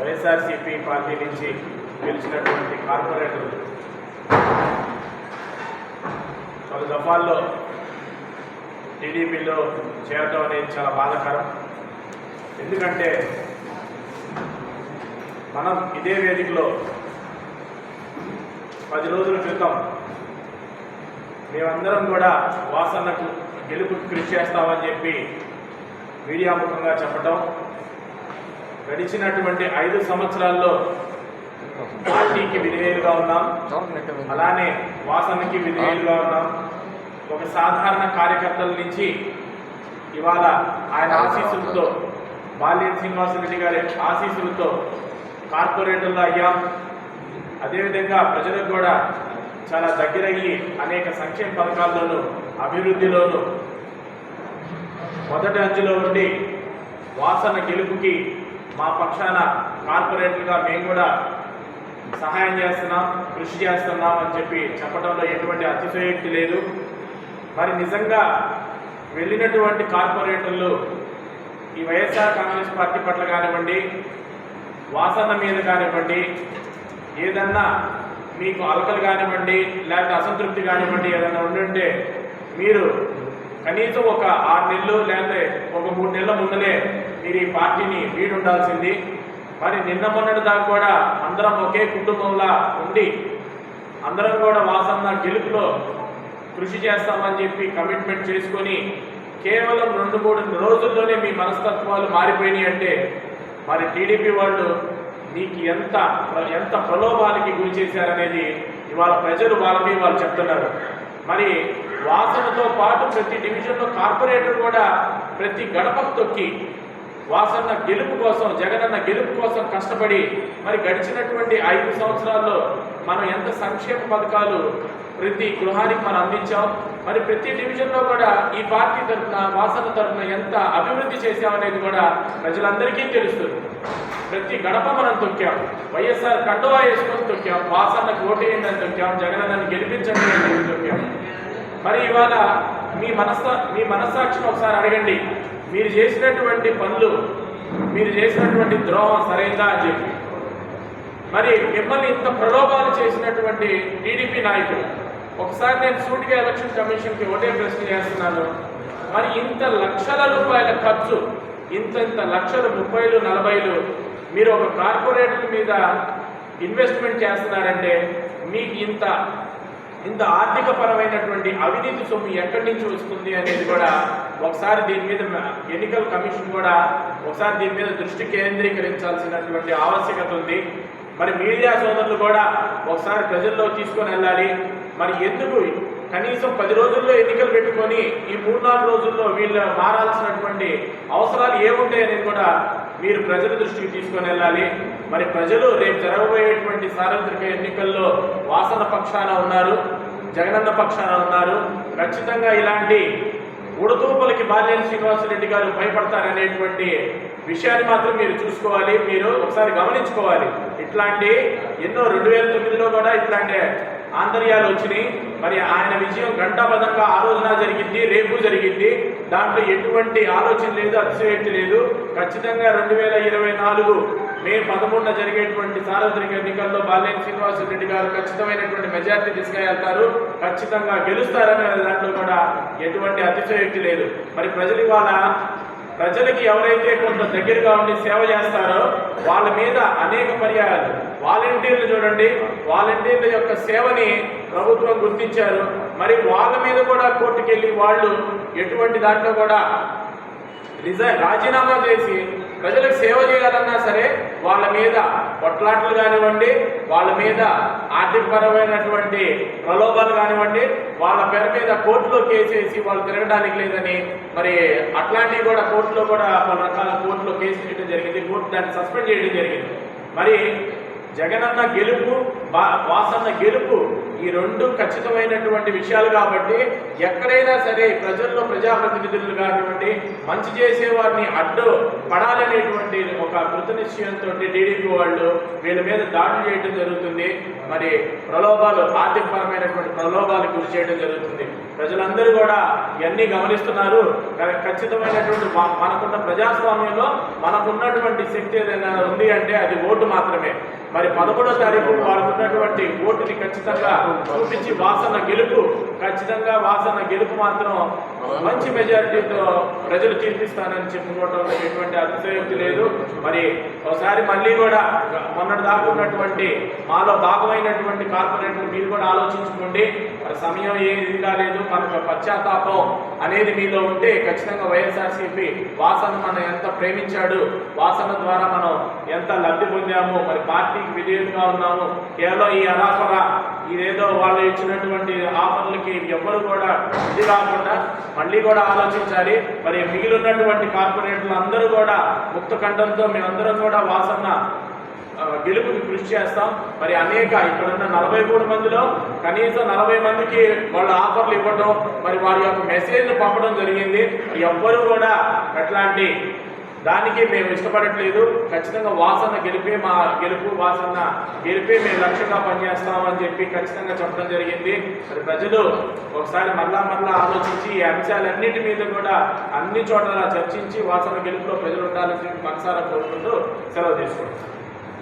YSRCP party నుంచి గెలిచినటువంటి corporator పలు దఫాల్లో టీడీపీలో చేరడం అనేది చాలా బాధాకరం. ఎందుకంటే మనం ఇదే వేదికలో పది రోజుల క్రితం మేమందరం కూడా వాసన్నకు గెలుపు కృషి చేస్తామని చెప్పి మీడియా ముఖంగా చెప్పడం గడిచినటువంటి ఐదు సంవత్సరాల్లో పార్టీకి విధేయులుగా ఉన్నాం. అలానే వాసనకి విధేయులుగా ఉన్నాం. ఒక సాధారణ కార్యకర్తల నుంచి ఇవాళ ఆయన ఆశీస్సులతో బాల్యం శ్రీనివాసరెడ్డి గారి ఆశీస్సులతో కార్పొరేటర్లు అయ్యాం. అదేవిధంగా ప్రజలకు కూడా చాలా దగ్గరయ్యి అనేక సంక్షేమ పథకాల్లోనూ అభివృద్ధిలోనూ మొదటి అంచులో ఉండి వాసన గెలుపుకి మా పక్షాన కార్పొరేటర్గా మేము కూడా సహాయం చేస్తున్నాం కృషి చేస్తున్నాం అని చెప్పి చెప్పడంలో ఎటువంటి అతిశయోక్తి లేదు. మరి నిజంగా వెళ్ళినటువంటి కార్పొరేటర్లు ఈ వైఎస్ఆర్ కాంగ్రెస్ పార్టీ పట్ల కానివ్వండి వాసన మీద కానివ్వండి ఏదన్నా మీకు అలకలు కానివ్వండి లేకపోతే అసంతృప్తి కానివ్వండి ఏదన్నా ఉండుంటే మీరు కనీసం ఒక ఆరు నెలలు లేకపోతే ఒక మూడు నెలల ముందలే మీరు ఈ పార్టీని వీడుండాల్సింది. మరి నిన్న మొన్నటి దాకా కూడా అందరం ఒకే కుటుంబంలా ఉండి అందరం కూడా వాసన్న గెలుపులో కృషి చేస్తామని చెప్పి కమిట్మెంట్ చేసుకొని కేవలం రెండు మూడు రోజుల్లోనే మీ మనస్తత్వాలు మారిపోయినాయి అంటే మరి టీడీపీ వాళ్ళు నీకు ఎంత ఎంత ప్రలోభానికి గురి చేశారనేది ఇవాళ ప్రజలు వాళ్ళకి వాళ్ళు చెప్తున్నారు. మరి వాసనతో పాటు ప్రతి డివిజన్లో కార్పొరేటర్ కూడా ప్రతి గడపకు తొక్కి వాసన్న గెలుపు కోసం జగనన్న గెలుపు కోసం కష్టపడి మరి గడిచినటువంటి ఐదు సంవత్సరాల్లో మనం ఎంత సంక్షేమ పథకాలు ప్రతి గృహానికి మనం అందించాం మరి ప్రతి డివిజన్లో కూడా ఈ పార్టీ తరఫున వాసన తరఫున ఎంత అభివృద్ధి చేశామనేది కూడా ప్రజలందరికీ తెలుస్తుంది. ప్రతి గడప మనం తొక్కాం వైఎస్ఆర్ కండువా వేసుకొని తొక్కాం వాసన్నకు ఓటేయండి అని తొక్కాం జగనన్నని గెలిపించండి అని తొక్కాం. మరి ఇవాళ మీ మనస్సా మీ మనస్సాక్షిని ఒకసారి అడగండి. మీరు చేసినటువంటి పనులు మీరు చేసినటువంటి ద్రోహం సరైందా అని చెప్పి. మరి మిమ్మల్ని ఇంత ప్రలోభాలు చేసినటువంటి టీడీపీ నాయకులు ఒకసారి నేను సూటిగా ఎలక్షన్ కమిషన్కి ఒకటే ప్రశ్న చేస్తున్నాను. మరి ఇంత లక్షల రూపాయల ఖర్చు ఇంత ఇంత లక్షలు ముప్పైలు నలభైలు మీరు ఒక కార్పొరేటర్ మీద ఇన్వెస్ట్మెంట్ చేస్తున్నారంటే మీకు ఇంత ఇంత ఆర్థిక పరమైనటువంటి అవినీతి సొమ్ము ఎక్కడి నుంచి వస్తుంది అనేది కూడా ఒకసారి దీని మీద ఎన్నికల కమిషన్ కూడా ఒకసారి దీని మీద దృష్టి కేంద్రీకరించాల్సినటువంటి ఆవశ్యకత ఉంది. మరి మీడియా సోదరులు కూడా ఒకసారి ప్రజల్లో తీసుకొని వెళ్ళాలి. మరి ఎందుకు కనీసం పది రోజుల్లో ఎన్నికలు పెట్టుకొని ఈ మూడు నాలుగు రోజుల్లో వీళ్ళు మారాల్సినటువంటి అవసరాలు ఏముంటాయని కూడా మీరు ప్రజల దృష్టికి తీసుకొని వెళ్ళాలి. మరి ప్రజలు రేపు జరగబోయేటువంటి సార్వత్రిక ఎన్నికల్లో వాసన పక్షాన ఉన్నారు జగనన్న పక్షాన ఉన్నారు. ఖచ్చితంగా ఇలాంటి ఉడతూపలకి బాల్యం శ్రీనివాసరెడ్డి గారు భయపడతారనేటువంటి విషయాన్ని మాత్రం మీరు చూసుకోవాలి మీరు ఒకసారి గమనించుకోవాలి. ఇట్లాంటి ఎన్నో రెండు వేల తొమ్మిదిలో కూడా ఇట్లాంటి ఆంతర్యాలు వచ్చినాయి. మరి ఆయన విజయం ఘంటాబద్ధంగా ఆ రోజున జరిగింది రేపు జరిగింది. దాంట్లో ఎటువంటి ఆలోచన లేదు అతిశయక్తి లేదు. ఖచ్చితంగా రెండు వేల ఇరవై నాలుగు మే పదమూడున జరిగేటువంటి సార్వత్రిక ఎన్నికల్లో బాలేని శ్రీనివాసరెడ్డి గారు ఖచ్చితమైనటువంటి మెజార్టీ తీసుకెళ్తారు. ఖచ్చితంగా గెలుస్తారనే దాంట్లో కూడా ఎటువంటి అతిశయోక్తి లేదు. మరి ప్రజలు ఇవాళ ప్రజలకి ఎవరైతే కొంత దగ్గరగా ఉండి సేవ చేస్తారో వాళ్ళ మీద అనేక పర్యాయాలు. వాలంటీర్లు చూడండి. వాలంటీర్ల యొక్క సేవని ప్రభుత్వం గుర్తించారు. మరి వాళ్ళ మీద కూడా కోర్టుకెళ్ళి వాళ్ళు ఎటువంటి దాంట్లో కూడా రిజైన్ రాజీనామా చేసి ప్రజలకు సేవ చేయాలన్నా సరే వాళ్ళ మీద కొట్లాట్లు కానివ్వండి వాళ్ళ మీద ఆర్థికపరమైనటువంటి ప్రలోభాలు కానివ్వండి వాళ్ళ పేర మీద కోర్టులో కేసేసి వాళ్ళు తిరగడానికి లేదని మరి అట్లాంటివి కూడా కోర్టులో కూడా పలు రకాల కోర్టులో కేసు చేయడం జరిగింది. కోర్టు దాన్ని సస్పెండ్ చేయడం జరిగింది. మరి జగనన్న గెలుపు వాసన్న గెలుపు ఈ రెండు ఖచ్చితమైనటువంటి విషయాలు కాబట్టి ఎక్కడైనా సరే ప్రజల్లో ప్రజాప్రతినిధులు కానివ్వండి మంచి చేసే వారిని అడ్డు పడాలనేటువంటి ఒక కృతనిశ్చయంతో టీడీపీ వాళ్ళు వీళ్ళ మీద దాడులు చేయడం జరుగుతుంది. మరి ప్రలోభాలు ఆర్థికపరమైనటువంటి ప్రలోభాలు గురి చేయడం జరుగుతుంది. ప్రజలందరూ కూడా ఇవన్నీ గమనిస్తున్నారు. ఖచ్చితమైనటువంటి మనకున్న ప్రజాస్వామ్యంలో మనకున్నటువంటి శక్తి ఏదైనా ఉంది అంటే అది ఓటు మాత్రమే. మరి పదమూడో తారీఖు వాళ్ళకు ఉన్నటువంటి ఓటుని ఖచ్చితంగా చూపించి వాసన గెలుపు ఖచ్చితంగా వాసన గెలుపు మాత్రం మంచి మెజారిటీతో ప్రజలు తీర్పిస్తానని చెప్పుకోవడంలో ఎటువంటి అతిశయోక్తి లేదు. మరి ఒకసారి మళ్ళీ కూడా మొన్నటి దాకా ఉన్నటువంటి మాలో భాగమైనటువంటి కార్పొరేటర్లు మీరు కూడా ఆలోచించుకోండి. మరి సమయం ఏది కాలేదు మనకు పశ్చాత్తాపం అనేది మీలో ఉంటే ఖచ్చితంగా వైఎస్ఆర్సీపీ వాసన మనం ఎంత ప్రేమించాడు వాసన ద్వారా మనం ఎంత లబ్ధి పొందాము మరి పార్టీకి విధేయులుగా ఉన్నాము కేవలం ఈ అరాఫర ఇదేదో వాళ్ళు ఇచ్చినటువంటి ఆఫర్లకి ఎవ్వరు కూడా ఇది కాకుండా మళ్ళీ కూడా ఆలోచించాలి. మరి మిగిలినటువంటి కార్పొరేటర్లు అందరూ కూడా ముక్త కంఠంతో మేమందరం కూడా వాసన గెలుపుకి కృషి చేస్తాం. మరి అనేక ఇక్కడున్న నలభై మూడు మందిలో కనీసం నలభై మందికి వాళ్ళు ఆఫర్లు ఇవ్వడం మరి వారి యొక్క మెసేజ్ను పంపడం జరిగింది. ఎవ్వరూ కూడా అట్లాంటి దానికి మేము ఇష్టపడట్లేదు. ఖచ్చితంగా వాసన గెలిపే మా గెలుపు వాసన గెలిపే మేము లక్ష్యంగా పనిచేస్తామని చెప్పి ఖచ్చితంగా చెప్పడం జరిగింది. మరి ప్రజలు ఒకసారి మళ్ళా మళ్ళా ఆలోచించి ఈ అంశాలన్నిటి మీద కూడా అన్ని చోట్ల చర్చించి వాసన గెలుపులో ప్రజలు ఉండాలని చెప్పి మనసారా కోరుకుంటూ సెలవు తీసుకుంటాం